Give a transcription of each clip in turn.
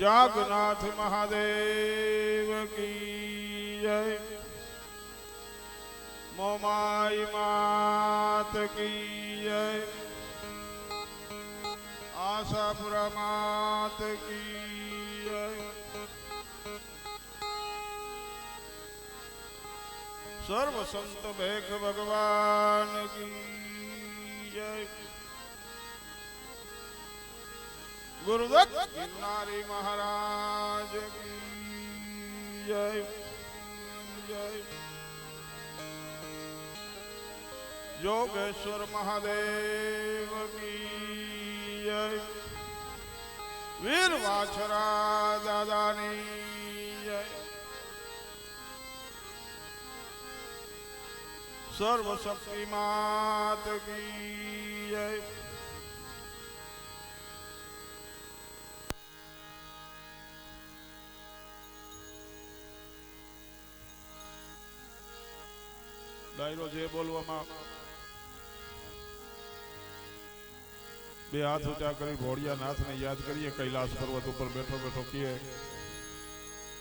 जागनाथ महादेव की जय। मोमाई मात की जय। आशापुरा मात की जय। सर्व संत भेख भगवान की जय। ગુરુદત્ત ગિરનારી મહારાજ જય. જય. યોગેશ્વર મહાદેવ કી જય. વીર વાછરા દાદાની જય. સર્વશક્તિ માત કી જય. ડાયરો જે બોલવામાં બે હાથ ઊંચા કરી ભોળિયા નાથને યાદ કરીએ, કૈલાસ પર્વત ઉપર બેઠો બેઠો કીએ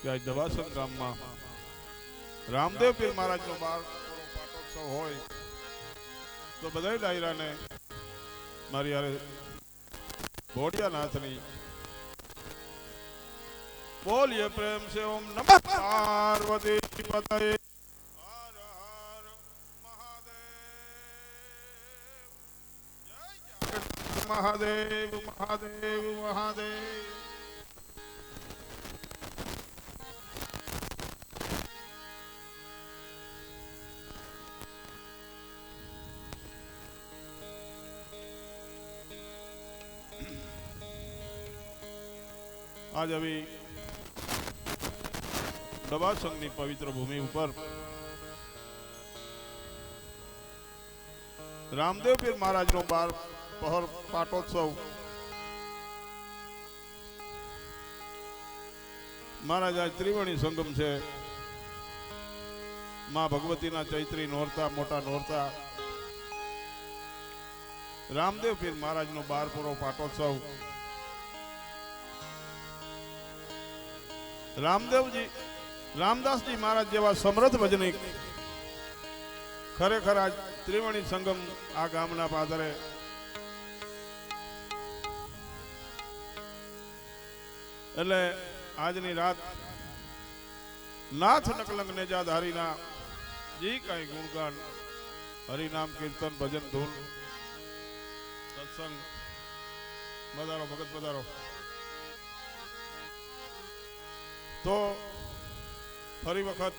કે આજ દવાસન ગામમાં રામદેવ પીર મહારાજનો બાર પાટોત્સવ હોય તો બધા ડાયરાને મારી યારે ભોળિયા નાથની બોલીએ પ્રેમ સે ઓમ નમઃ પાર્વતી પતये મહાદેવ જય જગન્નાથ મહાદેવ મહાદેવ મહાદેવ આજ આવી દબાસંગની પવિત્ર ભૂમિ ઉપર રામદેવ પીર મહારાજનો બાર પહોર પાટોત્સવ. મહારાજ, આજ ત્રિવેણી સંગમ છે. માં ભગવતીના ચૈત્રી નોરતા, મોટા નોરતા. રામદેવ પીર બાર પૂરો પાટોત્સવ. રામદેવજી, રામદાસજી મહારાજ જેવા સમૃદ્ધ ભજનિક. ખરેખર આજ ત્રિવેણી સંગમ આ ગામના પાદરે એટલે આજની રાત નાથ નકલંગ નેજાદ જી કઈ ગુણગાન, હરિનામ, કીર્તન, ભજન, ધૂન, સત્સંગ, પધારો, ભગત, પધારો. તો ફરી વખત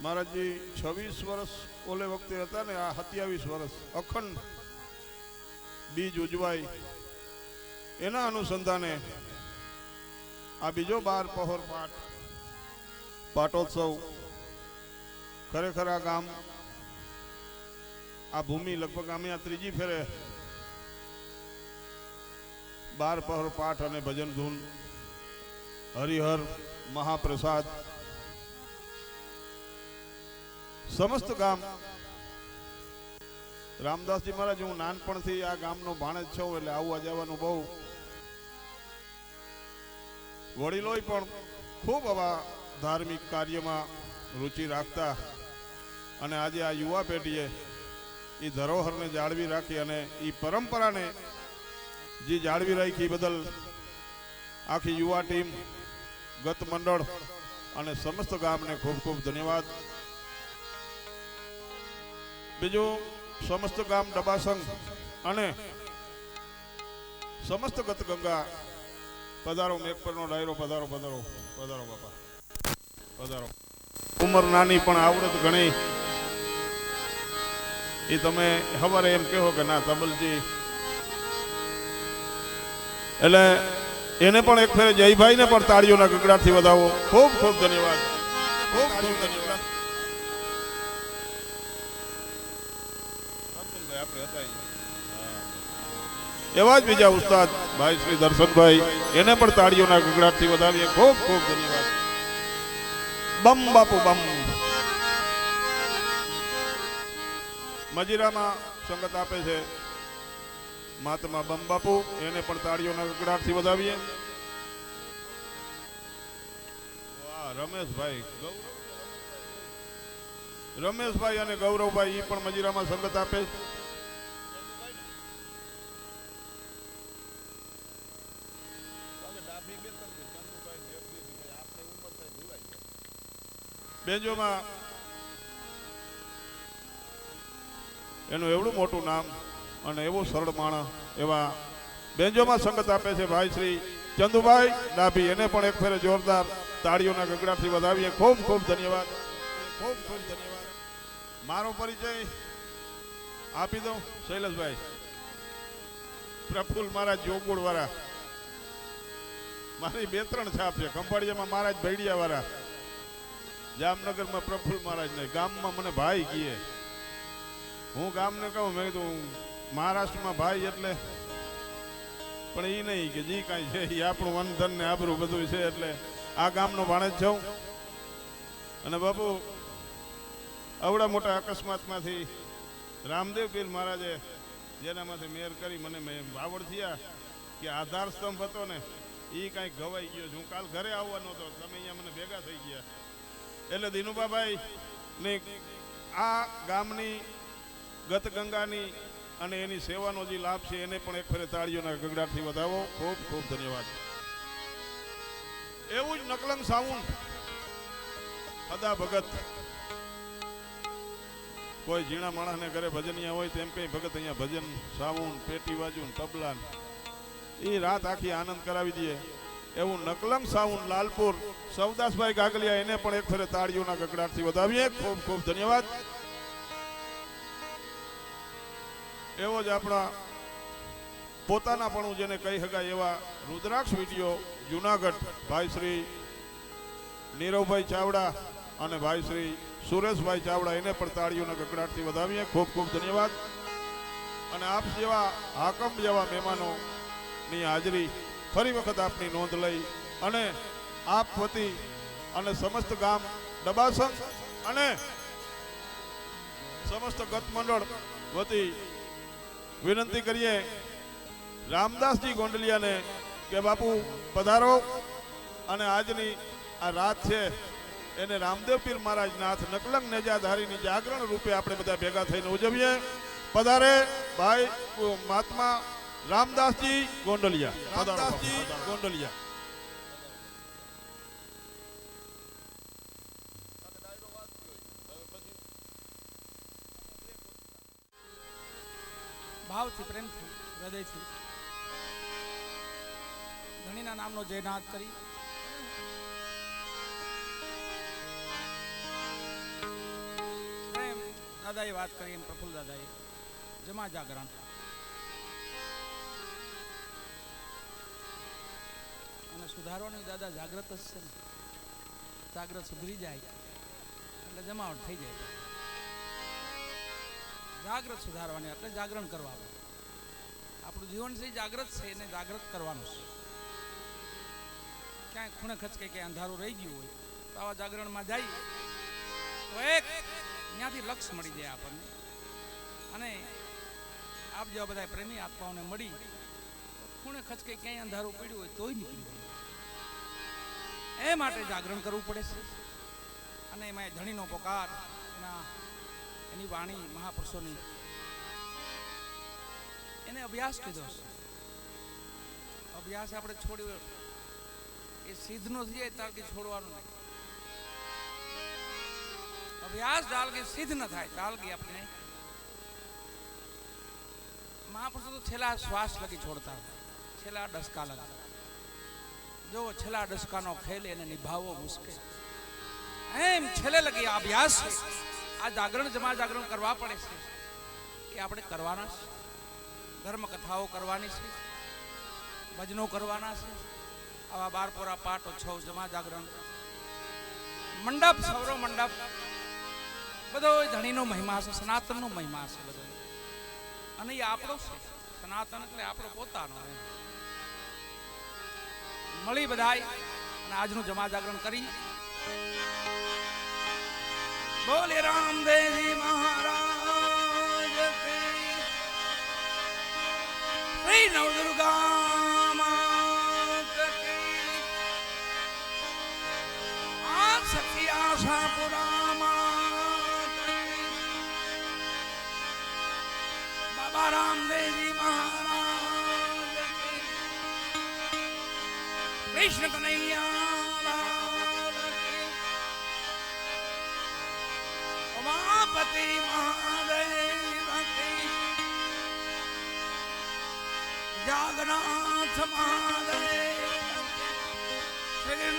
મહારાજજી છવ્વીસ વર્ષ ઓલે વખતે હતા ને આ સત્યાવીસ વર્ષ અખંડ બીજ ઉજવાય. એના અનુસંધાને આ બીજો બાર પહોર પાઠ, પાટોત્સવ, ખરેખર આ ગામ, આ ભૂમિ લગભગ અમે આ ત્રીજી ફેરે બાર પહોર પાઠ અને ભજન ધૂન, હરિહર, મહાપ્રસાદ, સમસ્ત ગામ રામદાસજી મહારાજ, હું નાનપણથી આ ગામનો ભાણેજ છું, એટલે આવવા જવાનું બહુ વડીલોય પણ ખૂબ આવા ધાર્મિક કાર્યમાં રુચિ રાખતા. અને આજે આ યુવા પેઢીએ એ ધરોહરને જાળવી રાખી અને એ પરંપરાને જે જાળવી રાખી બદલ આખી યુવા ટીમ, ગત મંડળ અને સમસ્ત ગામને ખૂબ ખૂબ ધન્યવાદ. બીજું સમસ્ત ગામ ડબાસંગ અને સમસ્ત ગત ગંગા. પધારો, મેઘપરનો ડાયરો, પધારો પધારો પધારો બાપા. પધારો. ઉંમર નાની પણ આવડત ઘણી. એ તમે સવારે એમ કહો કે ના, તબલજી. એટલે એને પણ એક ફેરે જયભાઈને પણ તાળીઓના ગગડાથી વધાવો. ખૂબ ખૂબ ધન્યવાદ. ખૂબ ખૂબ ધન્યવાદ. એવા જ બીજા ઉસ્તાદ ભાઈ શ્રી દર્શનભાઈ. એને પણ તાળીઓના ગગડાટથી વધાવીએ. ખૂબ ખૂબ ધન્યવાદ. બમ બાપુ, બમ. મજીરામાં સંગત આપે છે. મહાત્મા બમ બાપુ, એને પણ તાળીઓના ગગડાટથી વધાવીએ. રમેશભાઈ રમેશભાઈ અને ગૌરવભાઈ એ પણ મજીરામાં સંગત આપે. છે બેંજોમાં એનું એવડું મોટું નામ અને એવું સરળ માણસ એવા બેંજોમાં સંગત આપે છે ભાઈ શ્રી ચંદુભાઈ ડાભી. એને પણ એક ફેરે જોરદાર તાળીઓના ગગડાથી વધાવીએ. ખૂબ ખૂબ ધન્યવાદ. ખૂબ ખૂબ ધન્યવાદ. મારો પરિચય આપી દઉં શૈલેષભાઈ. પ્રફુલ મારા જોગુડ વાળા મારી બે ત્રણ છાપ છે. ખંભાળિયામાં મહારાજ ભૈડિયા વાળા જામનગરમાં પ્રફુલ મહારાજ ને ગામમાં મને ભાઈ કીએ. હું ગામને કહું, મેં કીધું મહારાષ્ટ્રમાં ભાઈ એટલે પણ એ નહીં કે જી કાંઈ છે એ આપણું વંધન ને આબરું બધું છે એટલે આ ગામનો ભાણેજ છું. અને બાપુ અવડા મોટા અકસ્માતમાંથી રામદેવ પીર મહારાજે જેનામાંથી મેર કરી મને મેં વાવડ થયા કે આધાર સ્તંભ હતો ને એ કાંઈક ગવાઈ ગયો છે. હું કાલ ઘરે આવવાનો હતો, તમે અહીંયા મને ભેગા થઈ ગયા. એટલે દિનુબાભાઈ, ને આ ગામની ગત ગંગાની અને એની સેવાનો જે લાભ છે એને પણ એક ફેરે તાળીઓના ગગડાટથી વધાવો. ખૂબ ખૂબ ધન્યવાદ. એવું જ નકલંગ સાઉન્ડ. અદા ભગત. કોઈ ઝીણા માણસને ઘરે ભજનિયા હોય તેમ કઈ ભગત અહીંયા ભજન, સાઉન્ડ, પેટી વાજુ તબલા એ રાત આખી આનંદ કરાવી દે. એવું નકલંગ સાઉન્ડ લાલપુર. સવદાસભાઈ ગાગલિયા એને પણ એક ફેરે તાળીઓના ગગડાટથી વધાવીએ. ખૂબ ખૂબ ધન્યવાદ. એવો જ આપણા પોતાના પણ જેને કહી શકાય એવા રુદ્રાક્ષ વીડિયો જુનાગઢ, ભાઈ શ્રી નીરવભાઈ ચાવડા અને ભાઈ શ્રી સુરેશભાઈ ચાવડા એને પણ તાળીઓના ગગડાટથી વધાવીએ. ખૂબ ખૂબ ધન્યવાદ. અને આપ જેવા હાકમ જેવા મહેમાનો ની હાજરી ફરી વખત આપની નોંધ લઈ અને આપ વતી અને સમસ્ત ગામ ડબાસન અને સમસ્ત ગત મંડળ વતી વિનંતી કરીએ રામદાસજી ગોંડલિયાને કે બાપુ પધારો અને આજની આ રાત છે એને રામદેવ પીર મહારાજ નાથ નકલંગ નેજાધારીની જાગરણ રૂપે આપણે બધા ભેગા થઈને ઉજવીએ. પધારે ભાઈ મહાત્મા રામદાસજી ગોંડલિયા. રામદાસજી ગોંડલિયા. ભાવથી પ્રેમથી હૃદયથી ધણીના નામનો જયનાથ કરી. એમ દાદાએ વાત કરી એમ પ્રફુલ દાદાએ જમા જાગરણ. અને સુધારવાની દાદા, જાગ્રત જ છે ને. જાગ્રત સુધરી જાય. એટલે જમાવટ થઈ જાય. જાગ્રત સુધારવાની, એટલે જાગરણ કરવાનું. આપણું જીવન એ જાગ્રત છે, એને જાગ્રત કરવાનું છે. ક્યાંય ખૂણે ખચકે, ક્યાંય અંધારું રહી ગયું હોય, તો આવા જાગરણમાં જઈએ તો એક, ત્યાંથી લક્ષ મળી જાય આપણને. અને આપ જેવા બધા પ્રેમી આત્માઓને મળી ખૂણે ખૂણે ખચકે, ક્યાંય અંધારું પડ્યું હોય, તોય નીકળી જાય. એ માટે જાગરણ કરવું પડે છે. અને એમાં ધણીનો પોકાર, એના, એની વાણી મહાપુરુષોની. એને અભ્યાસ કીધો છે. અભ્યાસ આપણે છોડ્યો. એ સિદ્ધનો થઈ જાય કે છોડવાનું નહીં. અભ્યાસ કે સિદ્ધ ન થાય. કે આપણે મહાપુરુષો તો છેલ્લા શ્વાસ લગી છોડતા. છેલ્લા ડસકા લગી જો છેલ્લા ડસકાનો ખેલ એને નિભાવવો મુશ્કેલ. એમ છેલ્લે લગી આ અભ્યાસ છે. આ જાગરણ જમા જાગરણ કરવા પડે છે. એ આપણે કરવાના છે. ધર્મ કથાઓ કરવાની છે. ભજનો કરવાના છે. આવા બારપોરા પાઠ ઉત્સવ જમા જાગરણ. મંડપ, સૌરો મંડપ. બધો ધણીનો મહિમા છે, સનાતનનો મહિમા છે બધો. અને એ આપણો છે. સનાતન એટલે આપણો પોતાનો એમ. મળી બધાય. અને આજનું જમા જાગરણ કરી. બોલે રામદેવજી મહારાજ. શ્રી નવદુર્ગા કૃષ્ણ કનૈયા ઉમાપતિ મહાદેવ જાગનાથ મહાદેવ શ્રી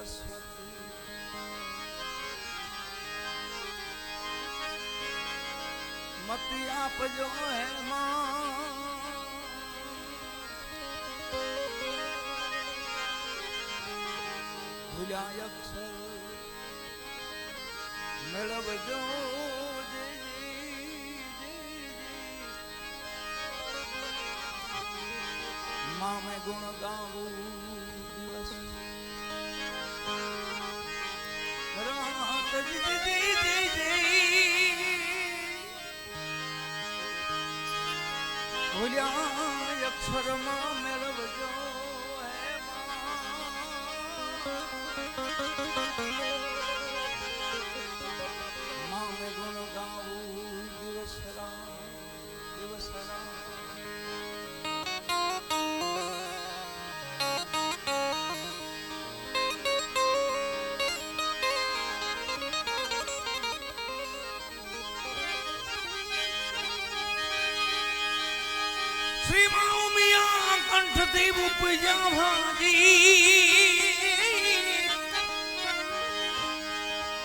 સરસ્વતી મતી આપજો હે ભૂલ્યા અક્ષર મેળવજો મામે ગુણ ગાવું અક્ષરમાં મેળવજો હે મામે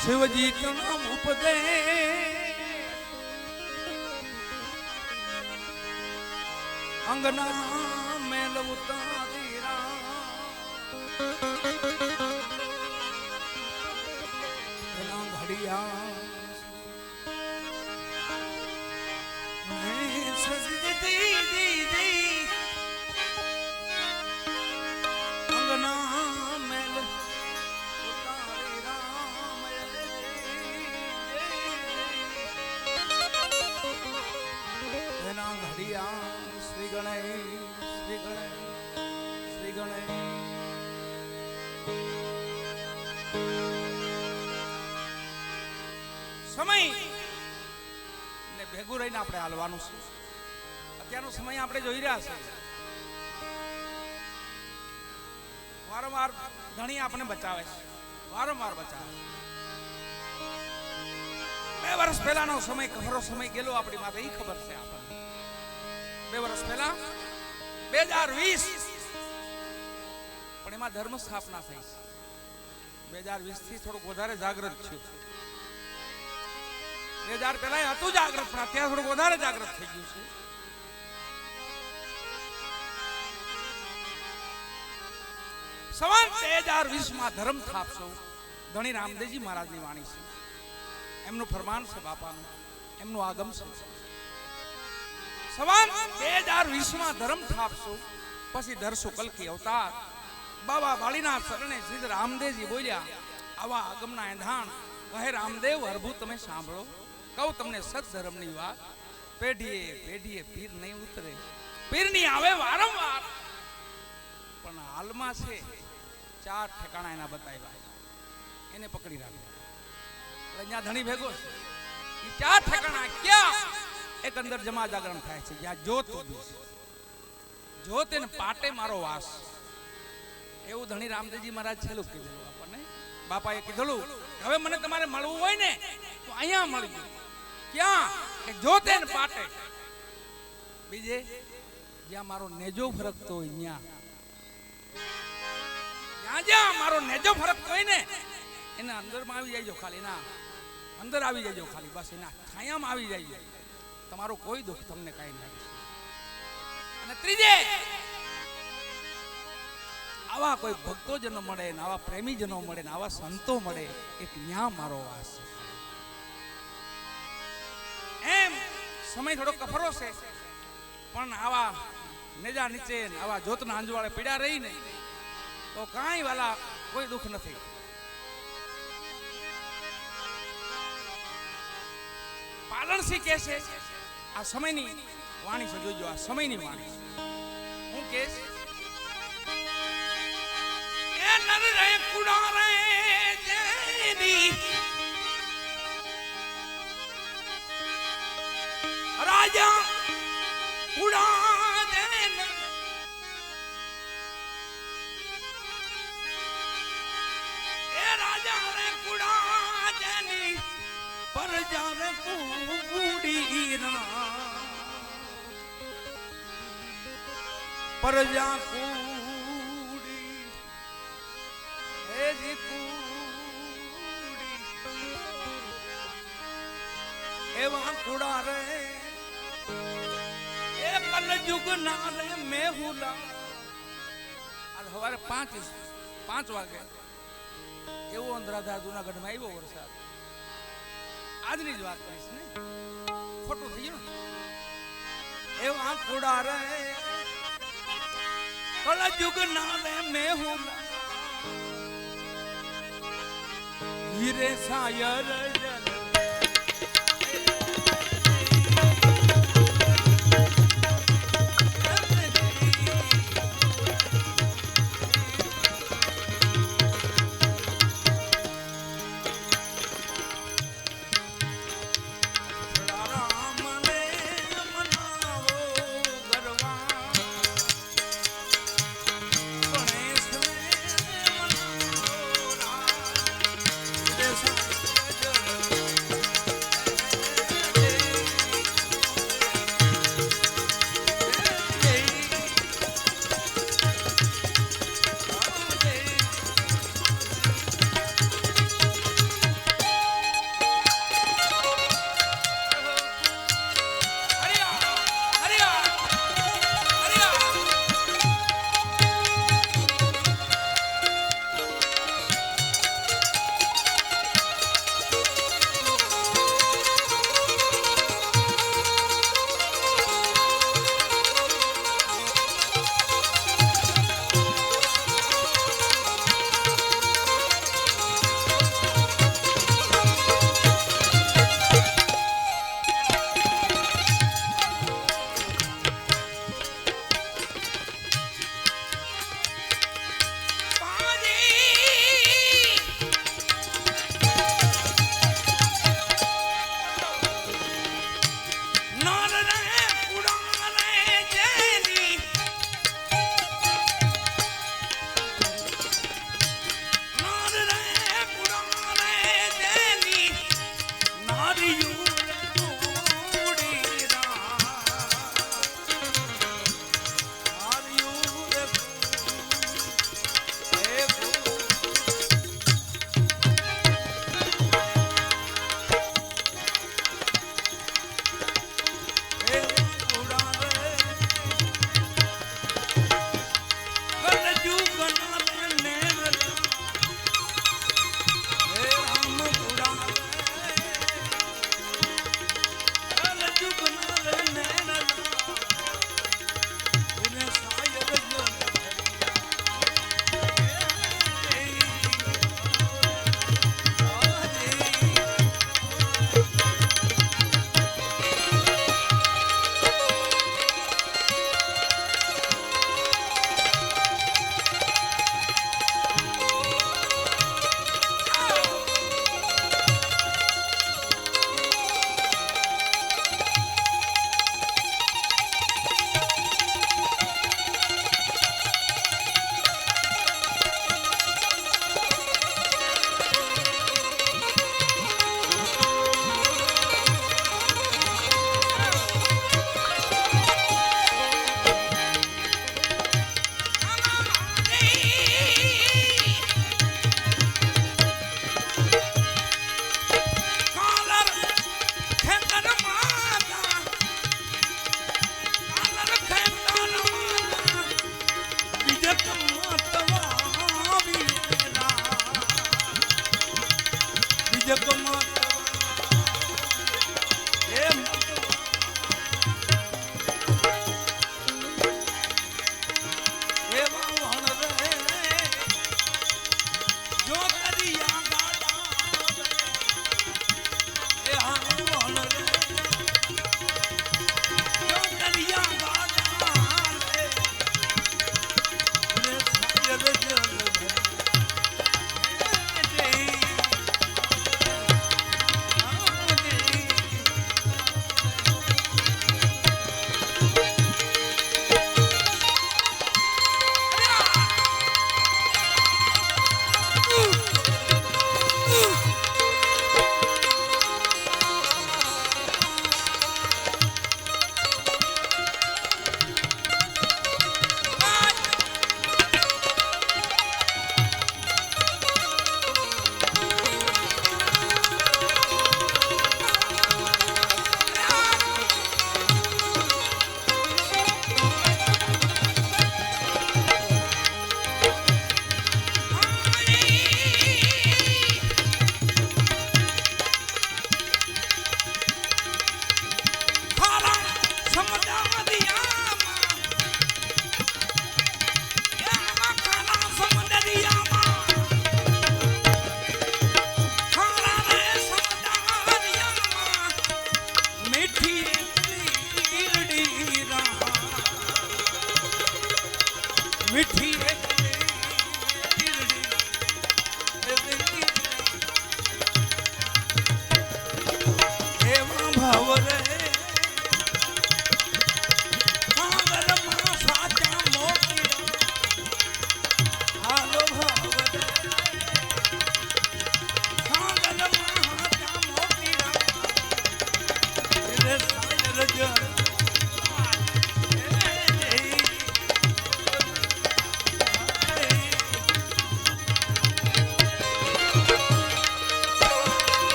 શિવજી તું નામ ઉપદે અંગના મેલ ઉતારી એના ઘડિયા. અંગના ને ભેગું રહીને આપણે હાલવાનું છે. અત્યારનો સમય આપણે જોઈ રહ્યા છે. વારંવાર ધણી આપણે બચાવે છે. વારંવાર બચાવે બે વર્ષ પહેલાનો સમય ખબરો સમય ગયેલો આપણી માથે એ ખબર છે આપણને. બે વર્ષ પહેલા, બે હજાર વીસ. પણ એમાં ધર્મ સ્થાપના થઈ છે. બે હજાર વીસથી થોડુંક વધારે જાગૃત થયું બે હજાર પેલા હતું જાગૃત, પણ અત્યારે થોડુંક વધારે જાગૃત થઈ ગયું છે. સવાન બે હજાર વીસમાં ધર્મ થાપશો ધણી રામદેવજી મહારાજની વાણી છે. એમનું ફરમાન છે બાપાનું. એમનું આગમ છે. સવાન બે હજાર વીસમાં ધર્મ થાપશો પછી ધરશો કલકી અવતાર. બાબા બાળીના શરણે શ્રી રામદેવજી બોલ્યા, આવા આગમના એંધાણ. કહે રામદેવ અરભુ તમે સાંભળો. કહું તમને સદધર્મની વાત. પેઢીએ પેઢીએ પીર નહીં ઉતરે. પીરની આવે વારંવાર. પણ હાલમાં છે, ચાર ઠેકાણા એના બતાવ્યા એને પકડી રાખો અહીંયા ધણી ભેગો છે. ચાર ઠેકાણા ક્યાં? એક અંદર જમા જાગરણ થાય છે. જ્યાં જોત જોત એને પાટે મારો વાસ. એવું ધણી રામદેવજી મહારાજ છેલ્લું કીધેલું આપણને. બાપાએ કીધેલું, હવે મને તમારે મળવું હોય ને, તો અહીંયા મળજો. ક્યાં? જોતે તેને પાટે. બીજે, જ્યાં મારો નેજો ફરકતો હોય ત્યાં જ્યાં જ્યાં મારો નેજો ફરકતો હોય ને, એના અંદરમાં આવી જાય ખાલી ના અંદર આવી જાય ખાલી, બસ એના છાયામાં આવી જાય તમારો કોઈ દુઃખ તમને કાંઈ નહીં. અને ત્રીજે, આવા કોઈ ભક્તોજનો મળે ને આવા પ્રેમીજનો મળે ને આવા સંતો મળે, એક ત્યાં મારો વાસ છે. સમય થોડો કફરો છે. પણ આવા નેજા નીચે આવા જોતના અંજવાળે પીડા રહી ને તો કાંઈ વાલા કોઈ દુઃખ નથી. પાલણસી કે છે, આ સમયની વાણી છે, જોજો, આ સમયની વાણી હું કે નર રે કુડા રે જેની રાજા કુડા દેન એ રાજા રે કુડા દેની પરજા રે કુડી રા પરજા કુડી. હે જી કુડી. એવા કુડા રે એ જુગ ના રે મેહુલા આજ સવારે પાંચ પાંચ વાગે એવો અંધરાધાર જુનાગઢમાં આવ્યો વરસાદ. આજની જ વાત કરીશ ને? ખોટું થઈ ગયું એવા કુડા રે. કલયુગ ના રે મેહુલા હીરે સાયર જલ